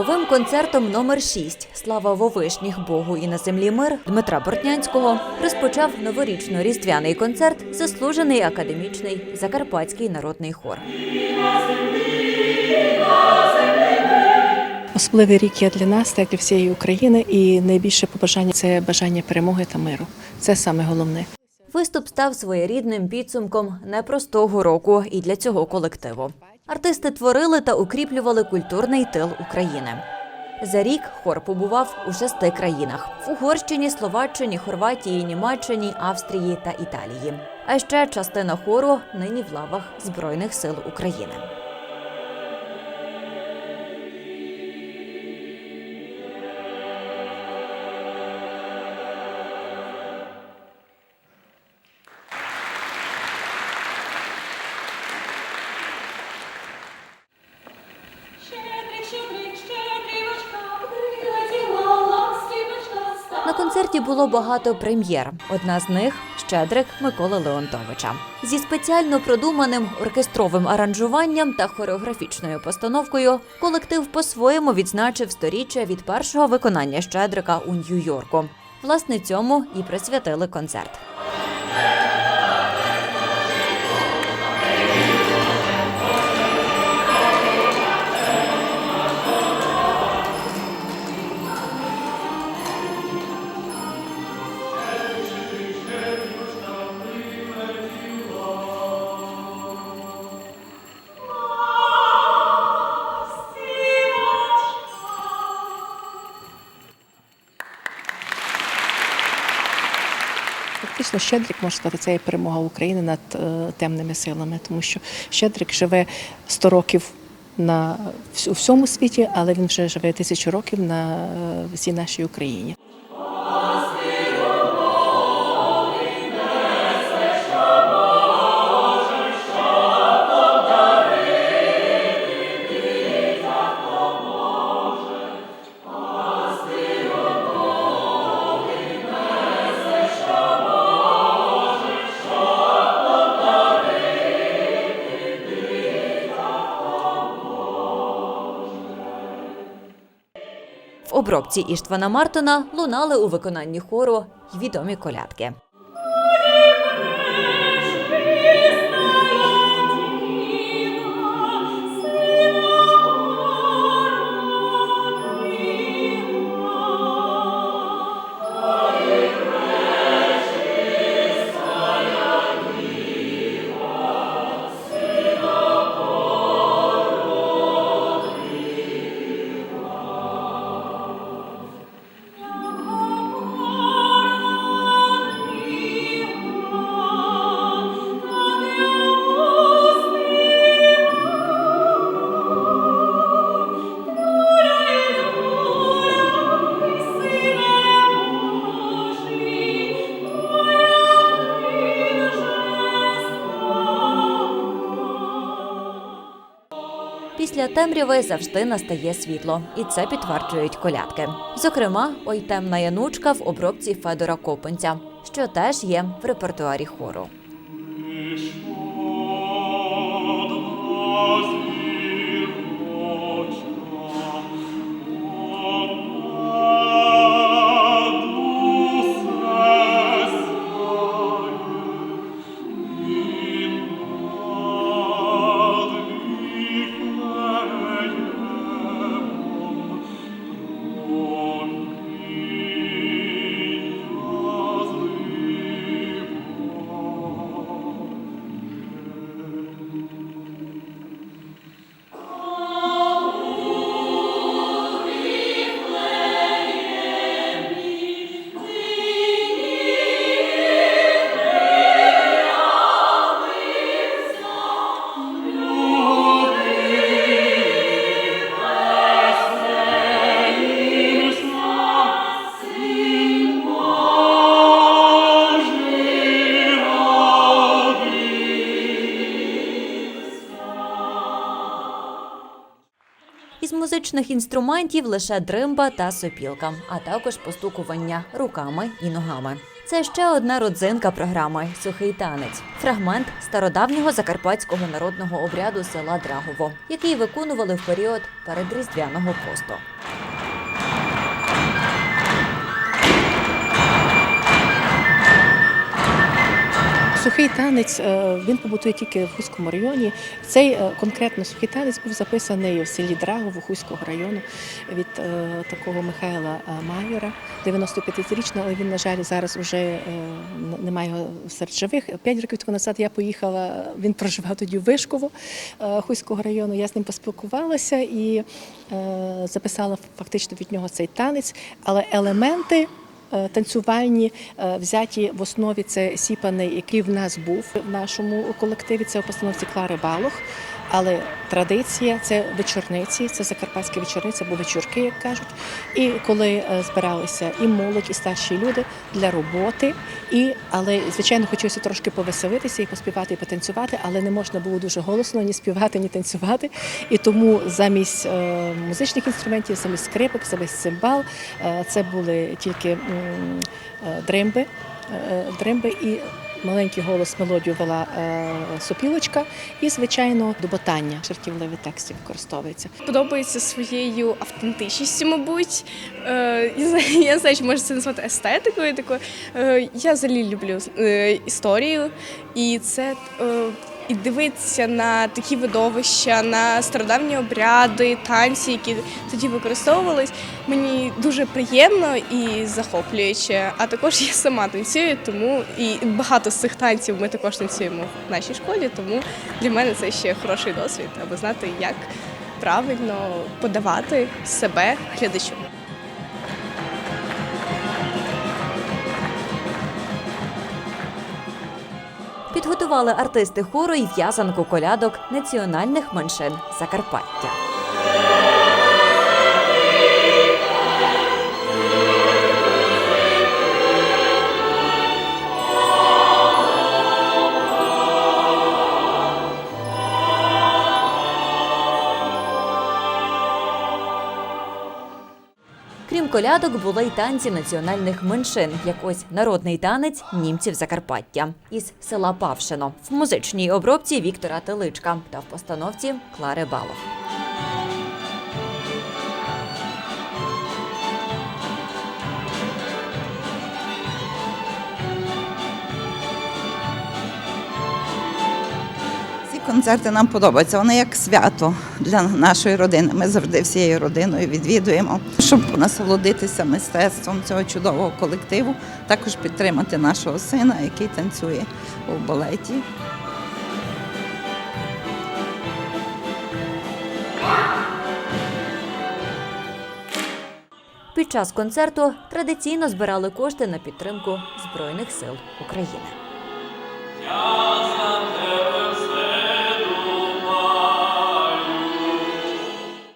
Хоровим концертом номер 6 Слава Вовишніх Богу і на землі мир Дмитра Бортнянського розпочав новорічно-різдвяний концерт заслужений академічний Закарпатський народний хор. Особливий рік є для нас, так для всієї України, і найбільше побажання це бажання перемоги та миру. Це саме головне. Виступ став своєрідним підсумком непростого року і для цього колективу. Артисти творили та укріплювали культурний тил України. За рік хор побував у шести країнах: в Угорщині, Словаччині, Хорватії, Німеччині, Австрії та Італії. А ще частина хору нині в лавах Збройних сил України. Було багато прем'єр. Одна з них Щедрик Миколи Леонтовича. Зі спеціально продуманим оркестровим аранжуванням та хореографічною постановкою колектив по-своєму відзначив сторіччя від першого виконання Щедрика у Нью-Йорку. Власне, цьому і присвятили концерт. Фактично, Щедрик може стати це перемога України над е, темними силами, тому що Щедрик живе 100 років на у всьому світі, але він вже живе тисячу років на е, всій нашій Україні. Обробці Іштвана Мартона лунали у виконанні хору й відомі колядки. Темряви завжди настає світло, і це підтверджують колядки. Зокрема, ой темна янучка в обробці Федора Копенця, що теж є в репертуарі хору. Музичних інструментів лише дримба та сопілка, а також постукування руками і ногами. Це ще одна родзинка програми Сухий танець, фрагмент стародавнього закарпатського народного обряду села Драгово, який виконували в період передріздвяного посту. Сухий танець е, він побутує тільки в Хуському районі. Цей е, конкретно сухий танець був записаний в селі Драгово Хуського району від е, такого Михайла Майора, 95-річного, але він, на жаль, зараз вже немає його серед живих. П'ять років тому назад я поїхала. Він проживав тоді в Вишково Хуського району. Я з ним поспілкувалася і записала фактично від нього цей танець, але елементи. Е, танцювальні е, взяті в основі це сіпаний, який в нас був в нашому колективі. Це у постановці Клари Балох. Але традиція це вечорниці, це закарпатські вечорниці або вечірки, як кажуть. І коли е, збиралися і молодь, і старші люди для роботи, і але звичайно хотілося трошки повеселитися і поспівати, і потанцювати, але не можна було дуже голосно ні співати, ні танцювати. І тому замість е, музичних інструментів, замість скрипок, замість цимбал, е, це були тільки е, дримби, е, дримби і. Маленький голос мелодію вела е, сопілочка, і звичайно доботання жартівливих текстів використовується. подобається своєю автентичністю, мабуть. Е, я, знаю- що можна це назвати естетикою. Такою. Е, я взагалі люблю історію, і це і дивитися на такі видовища, на стародавні обряди, танці, які тоді використовувались. Мені дуже приємно і захоплююче. А також я сама танцюю, тому і багато з цих танців ми також танцюємо в нашій школі, тому для мене це ще хороший досвід, аби знати, як правильно подавати себе глядачу. Підготували артисти хору і в'язанку колядок національних меншин Закарпаття. Крім колядок, були й танці національних меншин, як ось народний танець німців Закарпаття із села Павшино в музичній обробці Віктора Теличка та в постановці Клари Балох. Концерти нам подобаються. Вони як свято для нашої родини. Ми завжди всією родиною відвідуємо, щоб насолодитися мистецтвом цього чудового колективу. Також підтримати нашого сина, який танцює у балеті. Під час концерту традиційно збирали кошти на підтримку Збройних сил України.